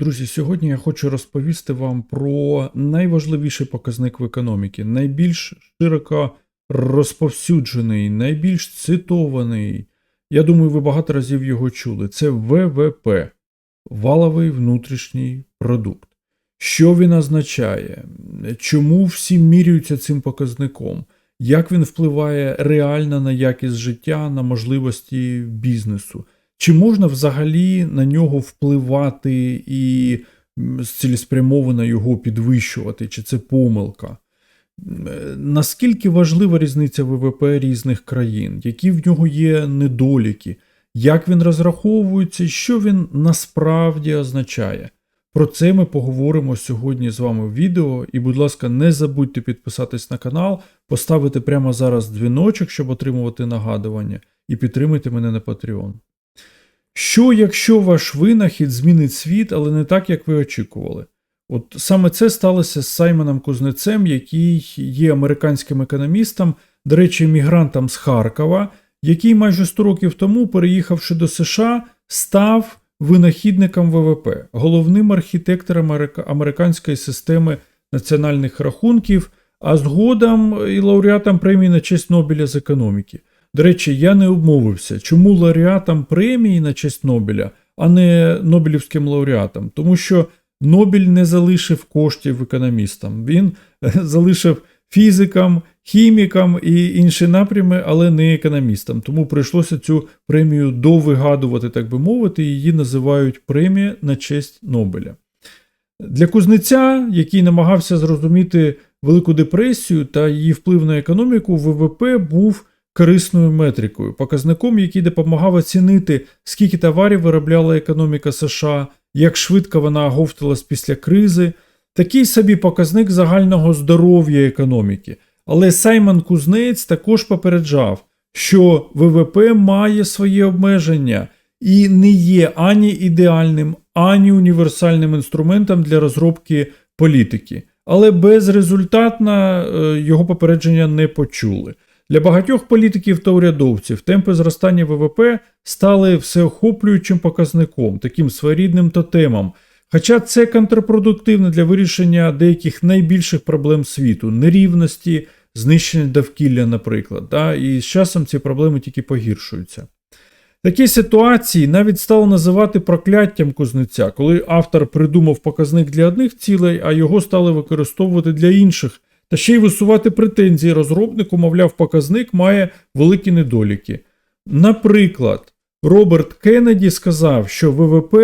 Друзі, сьогодні я хочу розповісти вам про найважливіший показник в економіці, найбільш широко розповсюджений, найбільш цитований. Я думаю, ви багато разів його чули. Це ВВП валовий внутрішній продукт. Що він означає? Чому всі міряються цим показником? Як він впливає реально на якість життя, на можливості бізнесу? Чи можна взагалі на нього впливати і цілеспрямовано його підвищувати, чи це помилка? Е, Наскільки важлива різниця ВВП різних країн, які в нього є недоліки, як він розраховується, що він насправді означає? Про це ми поговоримо сьогодні з вами в відео. І, будь ласка, не забудьте підписатись на канал, поставити прямо зараз дзвіночок, щоб отримувати нагадування, і підтримайте мене на Patreon. Що, якщо ваш винахід змінить світ, але не так, як ви очікували? От саме це сталося з Саймоном Кузнецем, який є американським економістом, до речі, мігрантом з Харкова, який майже 100 років тому, переїхавши до США, став винахідником ВВП, головним архітектором американської системи національних рахунків, а згодом і лауреатом премії на честь Нобеля з економіки. До речі, я не обмовився, чому лауреатом премії на честь Нобеля, а не Нобелівським лауреатом. Тому що Нобель не залишив коштів економістам. Він е, залишив фізикам, хімікам і інші напрями, але не економістам. Тому прийшлося цю премію довигадувати, так би мовити, її називають премія на честь Нобеля. Для кузнеця, який намагався зрозуміти Велику депресію та її вплив на економіку, ВВП був корисною метрикою, показником, який допомагав оцінити, скільки товарів виробляла економіка США, як швидко вона оговталась після кризи. Такий собі показник загального здоров'я економіки. Але Саймон Кузнець також попереджав, що ВВП має свої обмеження і не є ані ідеальним, ані універсальним інструментом для розробки політики. Але безрезультатно е, його попередження не почули. Для багатьох політиків та урядовців темпи зростання ВВП стали всеохоплюючим показником, таким своєрідним тотемом. Хоча це контрпродуктивно для вирішення деяких найбільших проблем світу нерівності, знищення довкілля, наприклад. Да? І з часом ці проблеми тільки погіршуються. Такі ситуації навіть стало називати прокляттям кузнеця, коли автор придумав показник для одних цілей, а його стали використовувати для інших, та ще й висувати претензії розробнику, мовляв, показник має великі недоліки. Наприклад, Роберт Кеннеді сказав, що ВВП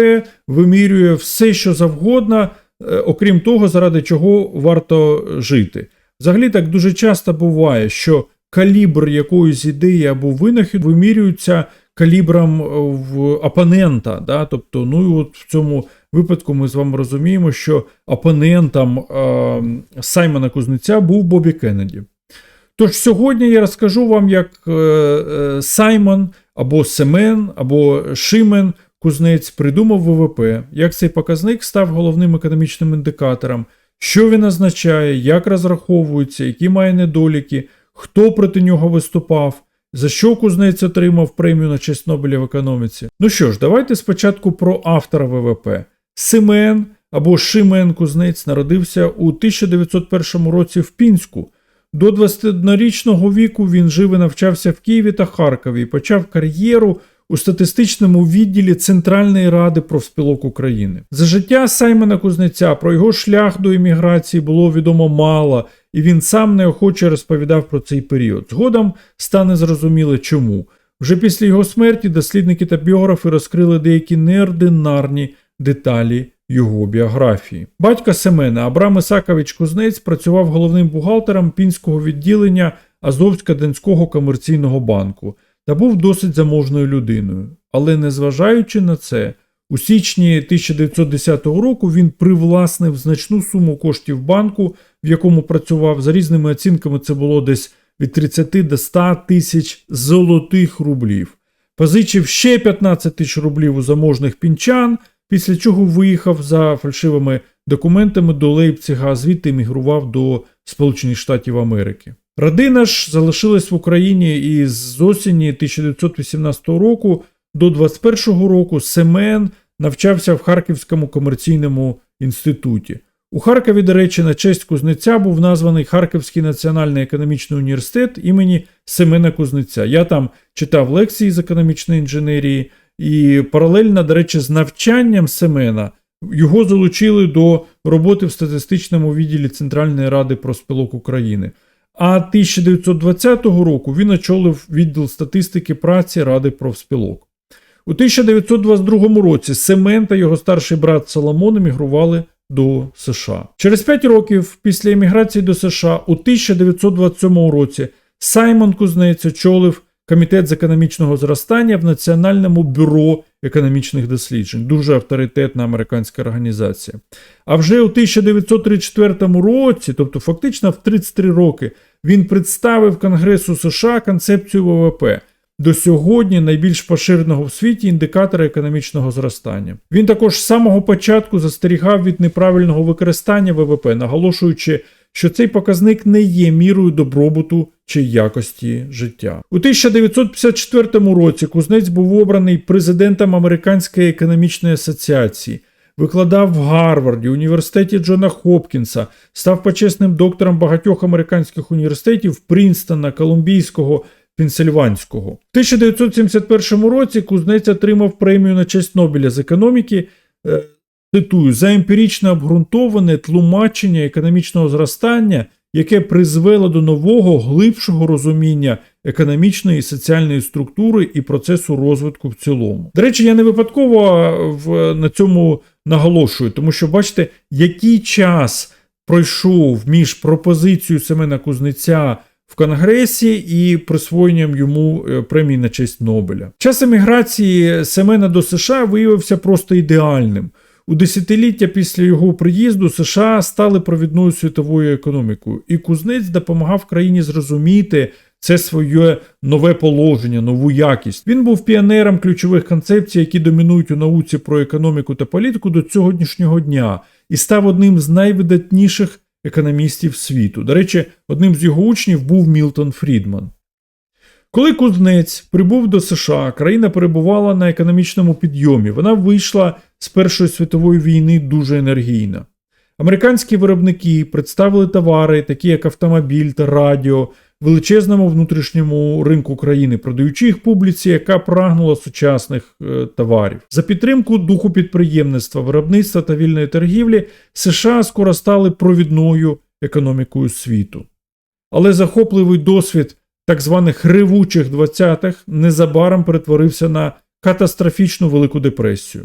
вимірює все, що завгодно, е, окрім того, заради чого варто жити. Взагалі так дуже часто буває, що калібр якоїсь ідеї або винахід вимірюється калібром е, в опонента. Да? Тобто, ну і от в цьому випадку ми з вами розуміємо, що опонентом е, Саймона Кузнеця був Бобі Кеннеді. Тож сьогодні я розкажу вам, як е, е, Саймон або Семен, або Шимен Кузнець придумав ВВП, як цей показник став головним економічним індикатором, що він означає, як розраховується, які має недоліки, хто проти нього виступав, за що Кузнець отримав премію на честь Нобеля в економіці. Ну що ж, давайте спочатку про автора ВВП. Семен або Шимен Кузнець народився у 1901 році в Пінську. До 21-річного віку він жив і навчався в Києві та Харкові і почав кар'єру у статистичному відділі Центральної ради профспілок України. За життя Саймона Кузнеця про його шлях до імміграції було відомо мало, і він сам неохоче розповідав про цей період. Згодом стане зрозуміло чому. Вже після його смерті дослідники та біографи розкрили деякі неординарні деталі його біографії. Батько Семена Абрам Ісакович Кузнець працював головним бухгалтером пінського відділення Азовсько-Денського комерційного банку та був досить заможною людиною. Але незважаючи на це, у січні 1910 року він привласнив значну суму коштів банку, в якому працював. За різними оцінками це було десь від 30 до 100 тисяч золотих рублів. Позичив ще 15 тисяч рублів у заможних пінчан, після чого виїхав за фальшивими документами до Лейпцига, а звідти емігрував до Сполучених Штатів Америки. Родина ж залишилась в Україні і з осені 1918 року до 21 року Семен навчався в Харківському комерційному інституті. У Харкові, до речі, на честь Кузнеця був названий Харківський національний економічний університет імені Семена Кузнеця. Я там читав лекції з економічної інженерії, і паралельно, до речі, з навчанням Семена його залучили до роботи в статистичному відділі Центральної ради профспілок України. А 1920 року він очолив відділ статистики праці Ради профспілок. У 1922 році Семен та його старший брат Соломон емігрували до США. Через 5 років після еміграції до США у 1927 році Саймон Кузнець очолив Комітет з економічного зростання в Національному бюро економічних досліджень, дуже авторитетна американська організація. А вже у 1934 році, тобто фактично в 33 роки, він представив Конгресу США концепцію ВВП. До сьогодні найбільш поширеного в світі індикатора економічного зростання. Він також з самого початку застерігав від неправильного використання ВВП, наголошуючи, що цей показник не є мірою добробуту чи якості життя. У 1954 році Кузнець був обраний президентом Американської економічної асоціації. Викладав в Гарварді, університеті Джона Хопкінса, став почесним доктором багатьох американських університетів Прінстона, Колумбійського, Пенсильванського. В 1971 році Кузнець отримав премію на честь Нобеля з економіки. Цитую, за емпірично обґрунтоване тлумачення економічного зростання, яке призвело до нового глибшого розуміння економічної і соціальної структури і процесу розвитку в цілому. До речі, я не випадково в, на цьому наголошую, тому що бачите, який час пройшов між пропозицією Семена Кузнеця в Конгресі і присвоєнням йому е, премії на честь Нобеля. Час еміграції Семена до США виявився просто ідеальним. У десятиліття після його приїзду США стали провідною світовою економікою, і Кузнець допомагав країні зрозуміти це своє нове положення, нову якість. Він був піонером ключових концепцій, які домінують у науці про економіку та політику до сьогоднішнього дня, і став одним з найвидатніших економістів світу. До речі, одним з його учнів був Мілтон Фрідман. Коли Кузнець прибув до США, країна перебувала на економічному підйомі. Вона вийшла з Першої світової війни дуже енергійно. Американські виробники представили товари, такі як автомобіль та радіо, величезному внутрішньому ринку країни, продаючи їх публіці, яка прагнула сучасних е, товарів. За підтримку духу підприємництва, виробництва та вільної торгівлі США скоро стали провідною економікою світу. Але захопливий досвід так званих ревучих 20-х незабаром перетворився на катастрофічну Велику депресію.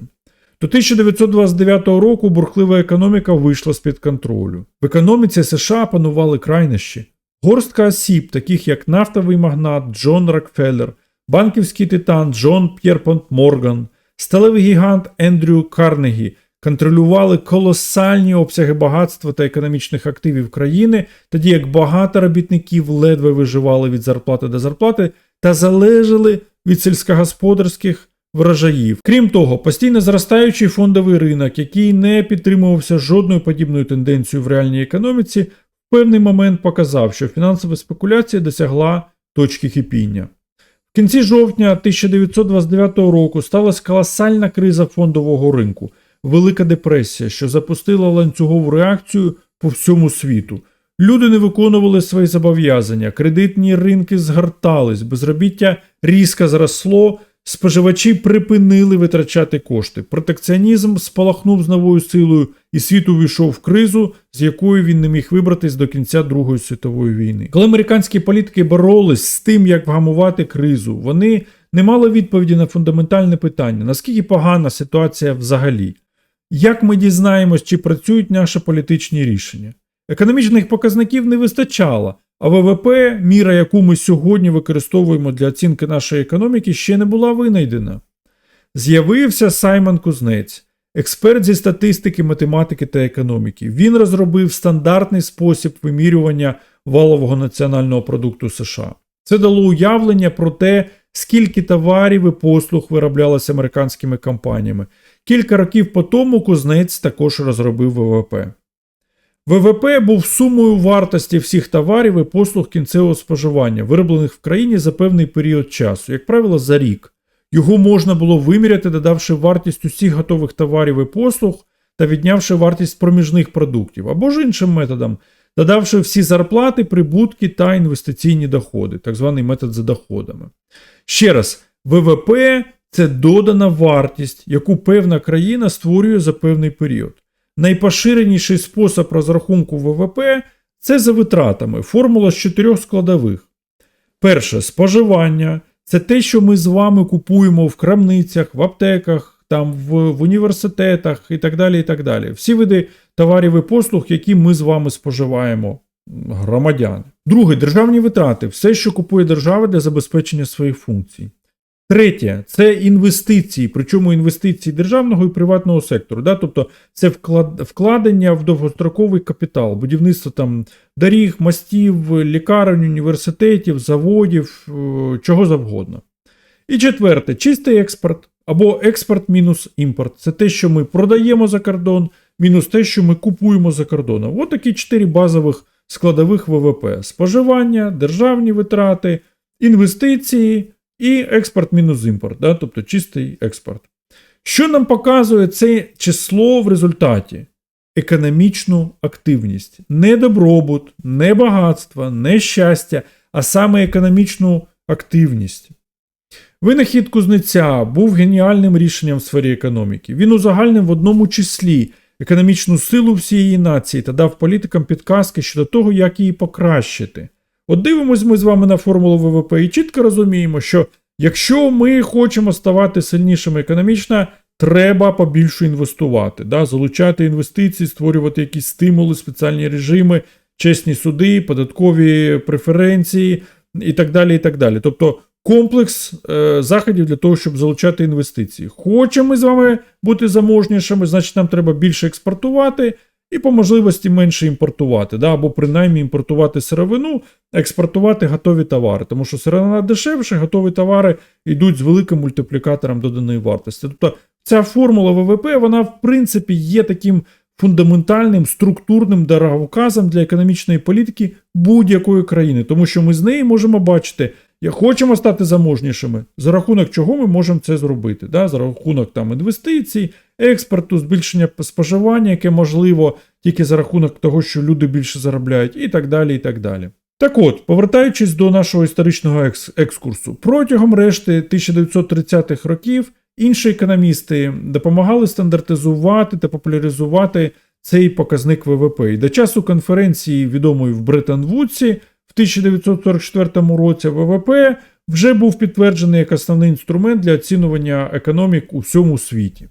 До 1929 року бурхлива економіка вийшла з-під контролю. В економіці США панували крайнощі. Горстка осіб, таких як нафтовий магнат Джон Рокфеллер, банківський титан Джон П'єрпонт Морган, сталевий гігант Ендрю Карнегі контролювали колосальні обсяги багатства та економічних активів країни, тоді як багато робітників ледве виживали від зарплати до зарплати та залежали від сільськогосподарських врожаїв. Крім того, постійно зростаючий фондовий ринок, який не підтримувався жодною подібною тенденцією в реальній економіці, в певний момент показав, що фінансова спекуляція досягла точки кипіння. В кінці жовтня 1929 року сталася колосальна криза фондового ринку, Велика депресія, що запустила ланцюгову реакцію по всьому світу. Люди не виконували свої зобов'язання, кредитні ринки згортались, безробіття різко зросло, споживачі припинили витрачати кошти. Протекціонізм спалахнув з новою силою, і світ увійшов в кризу, з якої він не міг вибратись до кінця Другої світової війни. Коли американські політики боролись з тим, як вгамувати кризу, вони не мали відповіді на фундаментальне питання: наскільки погана ситуація взагалі? Як ми дізнаємось, чи працюють наші політичні рішення? Економічних показників не вистачало, а ВВП, міра, яку ми сьогодні використовуємо для оцінки нашої економіки, ще не була винайдена. З'явився Саймон Кузнець, експерт зі статистики, математики та економіки. Він розробив стандартний спосіб вимірювання валового національного продукту США. Це дало уявлення про те, скільки товарів і послуг вироблялося американськими компаніями. Кілька років по тому Кузнець також розробив ВВП. ВВП був сумою вартості всіх товарів і послуг кінцевого споживання, вироблених в країні за певний період часу, як правило, за рік. Його можна було виміряти, додавши вартість усіх готових товарів і послуг та віднявши вартість проміжних продуктів, або ж іншим методом, додавши всі зарплати, прибутки та інвестиційні доходи, так званий метод за доходами. Ще раз, ВВП це додана вартість, яку певна країна створює за певний період. Найпоширеніший спосіб розрахунку ВВП це за витратами, формула з чотирьох складових. Перше споживання це те, що ми з вами купуємо в крамницях, в аптеках, там в, в університетах і так далі. і так далі. Всі види товарів і послуг, які ми з вами споживаємо, громадяни. Друге державні витрати все, що купує держава для забезпечення своїх функцій. Третє це інвестиції, причому інвестиції державного і приватного сектору. Да? Тобто це вклад, вкладення в довгостроковий капітал, будівництво там доріг, мостів, лікарень, університетів, заводів, е, чого завгодно. І четверте чистий експорт або експорт мінус імпорт. Це те, що ми продаємо за кордон, мінус те, що ми купуємо за кордоном. Ось такі чотири базових складових ВВП: споживання, державні витрати, інвестиції і експорт мінус імпорт, да? тобто чистий експорт. Що нам показує це число в результаті? Економічну активність. Не добробут, не багатство, не щастя, а саме економічну активність. Винахід кузнеця був геніальним рішенням в сфері економіки. Він узагальнив в одному числі економічну силу всієї нації та дав політикам підказки щодо того, як її покращити. От дивимось ми з вами на формулу ВВП і чітко розуміємо, що якщо ми хочемо ставати сильнішими економічно, треба побільше інвестувати, да? залучати інвестиції, створювати якісь стимули, спеціальні режими, чесні суди, податкові преференції і так далі. і так далі. Тобто комплекс е, заходів для того, щоб залучати інвестиції. Хочемо ми з вами бути заможнішими, значить нам треба більше експортувати і по можливості менше імпортувати, да? або принаймні імпортувати сировину, експортувати готові товари. Тому що сировина дешевше, готові товари йдуть з великим мультиплікатором доданої вартості. Тобто ця формула ВВП, вона в принципі є таким фундаментальним структурним дороговказом для економічної політики будь-якої країни, тому що ми з неї можемо бачити. Як хочемо стати заможнішими, за рахунок чого ми можемо це зробити? Да? За рахунок там інвестицій, експорту, збільшення споживання, яке можливо тільки за рахунок того, що люди більше заробляють, і так далі. і так далі. Так от, повертаючись до нашого історичного екс- екскурсу, протягом решти 1930-х років інші економісти допомагали стандартизувати та популяризувати цей показник ВВП. І до часу конференції, відомої в Бреттон-Вудсі, в 1944 році ВВП вже був підтверджений як основний інструмент для оцінювання економік у всьому світі.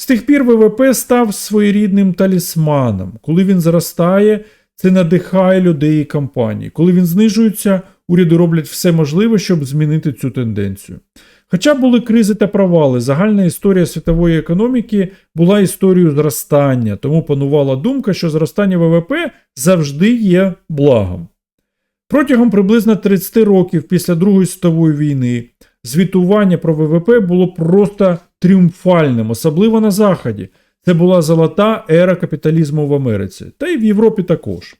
З тих пір ВВП став своєрідним талісманом. Коли він зростає, це надихає людей і компаній. Коли він знижується, уряди роблять все можливе, щоб змінити цю тенденцію. Хоча були кризи та провали, загальна історія світової економіки була історією зростання, тому панувала думка, що зростання ВВП завжди є благом. Протягом приблизно 30 років після Другої світової війни звітування про ВВП було просто тріумфальним, особливо на Заході. Це була золота ера капіталізму в Америці, та й в Європі також.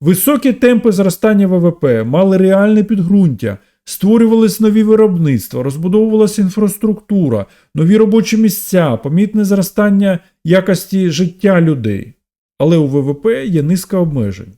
Високі темпи зростання ВВП мали реальне підґрунтя, створювались нові виробництва, розбудовувалася інфраструктура, нові робочі місця, помітне зростання якості життя людей. Але у ВВП є низка обмежень.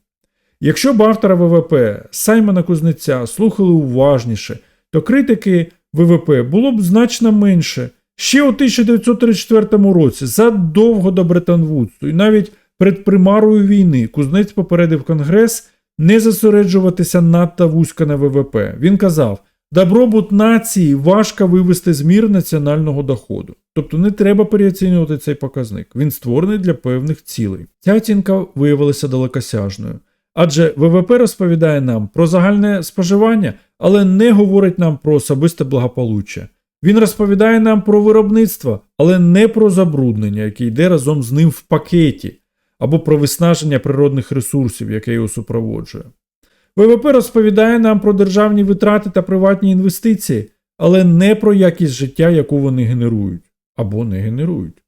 Якщо б автора ВВП Саймона Кузнеця слухали уважніше, то критики ВВП було б значно менше. Ще у 1934 році, задовго до Бреттон-Вудсу, і навіть перед примарою війни, Кузнець попередив Конгрес не зосереджуватися надто вузько на ВВП. Він казав: добробут нації важко вивести з мір національного доходу. Тобто не треба переоцінювати цей показник. Він створений для певних цілей. Ця оцінка виявилася далекосяжною. Адже ВВП розповідає нам про загальне споживання, але не говорить нам про особисте благополуччя. Він розповідає нам про виробництво, але не про забруднення, яке йде разом з ним в пакеті, або про виснаження природних ресурсів, яке його супроводжує. ВВП розповідає нам про державні витрати та приватні інвестиції, але не про якість життя, яку вони генерують або не генерують.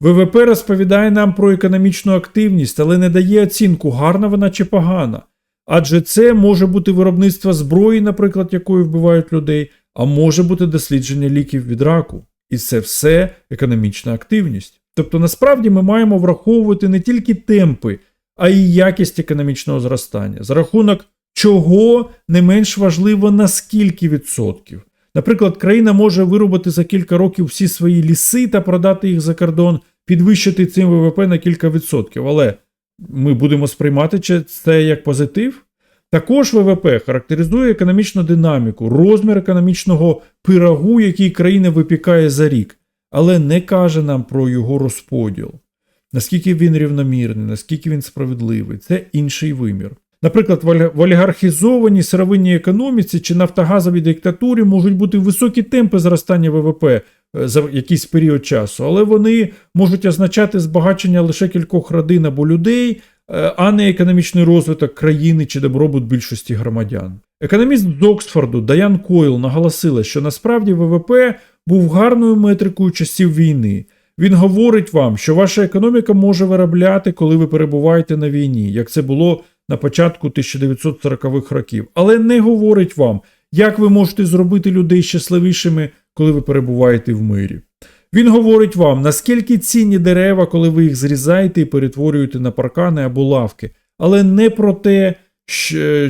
ВВП розповідає нам про економічну активність, але не дає оцінку, гарна вона чи погана. Адже це може бути виробництво зброї, наприклад, якою вбивають людей, а може бути дослідження ліків від раку. І це все економічна активність. Тобто, насправді ми маємо враховувати не тільки темпи, а й якість економічного зростання, за рахунок чого не менш важливо на скільки відсотків. Наприклад, країна може виробити за кілька років всі свої ліси та продати їх за кордон, підвищити цим ВВП на кілька відсотків. Але ми будемо сприймати це як позитив. Також ВВП характеризує економічну динаміку, розмір економічного пирогу, який країна випікає за рік, але не каже нам про його розподіл. Наскільки він рівномірний, наскільки він справедливий, це інший вимір. Наприклад, в олігархізованій сировинній економіці чи нафтогазовій диктатурі можуть бути високі темпи зростання ВВП е, за якийсь період часу, але вони можуть означати збагачення лише кількох родин або людей, а не економічний розвиток країни чи добробут більшості громадян. Економіст з Оксфорду Даян Койл наголосила, що насправді ВВП був гарною метрикою часів війни. Він говорить вам, що ваша економіка може виробляти, коли ви перебуваєте на війні, як це було на початку 1940-х років, але не говорить вам, як ви можете зробити людей щасливішими, коли ви перебуваєте в мирі. Він говорить вам, наскільки цінні дерева, коли ви їх зрізаєте і перетворюєте на паркани або лавки, але не про те,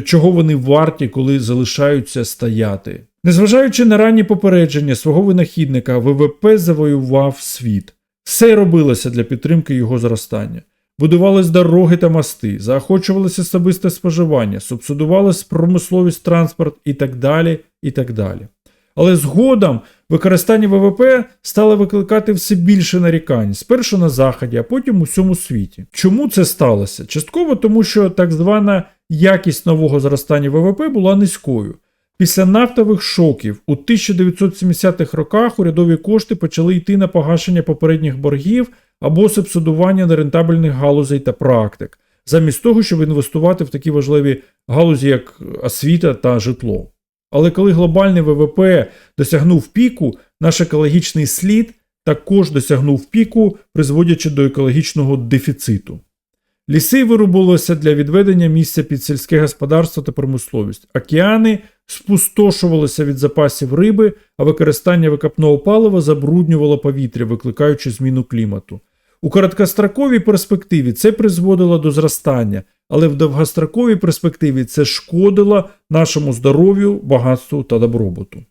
чого вони варті, коли залишаються стояти. Незважаючи на ранні попередження свого винахідника, ВВП завоював світ. Все робилося для підтримки його зростання. Будувались дороги та мости, заохочувалося особисте споживання, субсидувалась промисловість, транспорт і так далі. і так далі. Але згодом використання ВВП стало викликати все більше нарікань, спершу на Заході, а потім у всьому світі. Чому це сталося? Частково тому, що так звана якість нового зростання ВВП була низькою. Після нафтових шоків у 1970-х роках урядові кошти почали йти на погашення попередніх боргів або субсидування нерентабельних галузей та практик, замість того, щоб інвестувати в такі важливі галузі, як освіта та житло. Але коли глобальний ВВП досягнув піку, наш екологічний слід також досягнув піку, призводячи до екологічного дефіциту. Ліси вирубувалися для відведення місця під сільське господарство та промисловість. Океани спустошувалися від запасів риби, а використання викопного палива забруднювало повітря, викликаючи зміну клімату. У короткостроковій перспективі це призводило до зростання, але в довгостроковій перспективі це шкодило нашому здоров'ю, багатству та добробуту.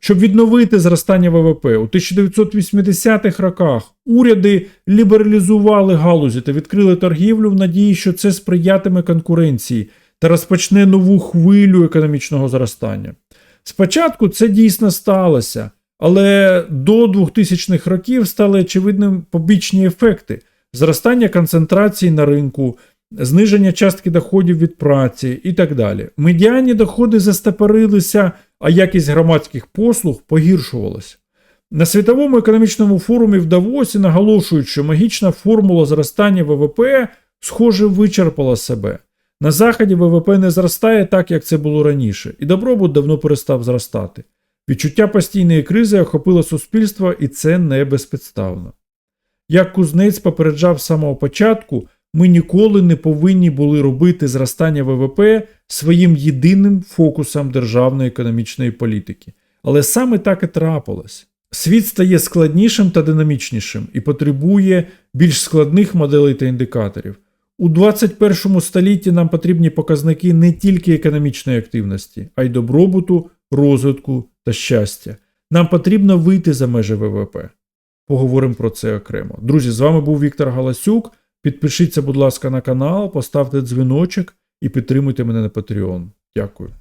Щоб відновити зростання ВВП, у 1980-х роках уряди лібералізували галузі та відкрили торгівлю в надії, що це сприятиме конкуренції та розпочне нову хвилю економічного зростання. Спочатку це дійсно сталося, але до 2000-х років стали очевидним побічні ефекти зростання концентрації на ринку, зниження частки доходів від праці і так далі. Медіальні доходи застопорилися, а якість громадських послуг погіршувалася. На світовому економічному форумі в Давосі наголошують, що магічна формула зростання ВВП, схоже, вичерпала себе. На Заході ВВП не зростає так, як це було раніше, і добробут давно перестав зростати. Відчуття постійної кризи охопило суспільство, і це не безпідставно. Як кузнець попереджав з самого початку, ми ніколи не повинні були робити зростання ВВП своїм єдиним фокусом державної економічної політики. Але саме так і трапилось. Світ стає складнішим та динамічнішим і потребує більш складних моделей та індикаторів. У 21 столітті нам потрібні показники не тільки економічної активності, а й добробуту, розвитку та щастя. Нам потрібно вийти за межі ВВП. Поговоримо про це окремо. Друзі, з вами був Віктор Галасюк. Підпишіться, будь ласка, на канал, поставте дзвіночок і підтримуйте мене на Patreon. Дякую.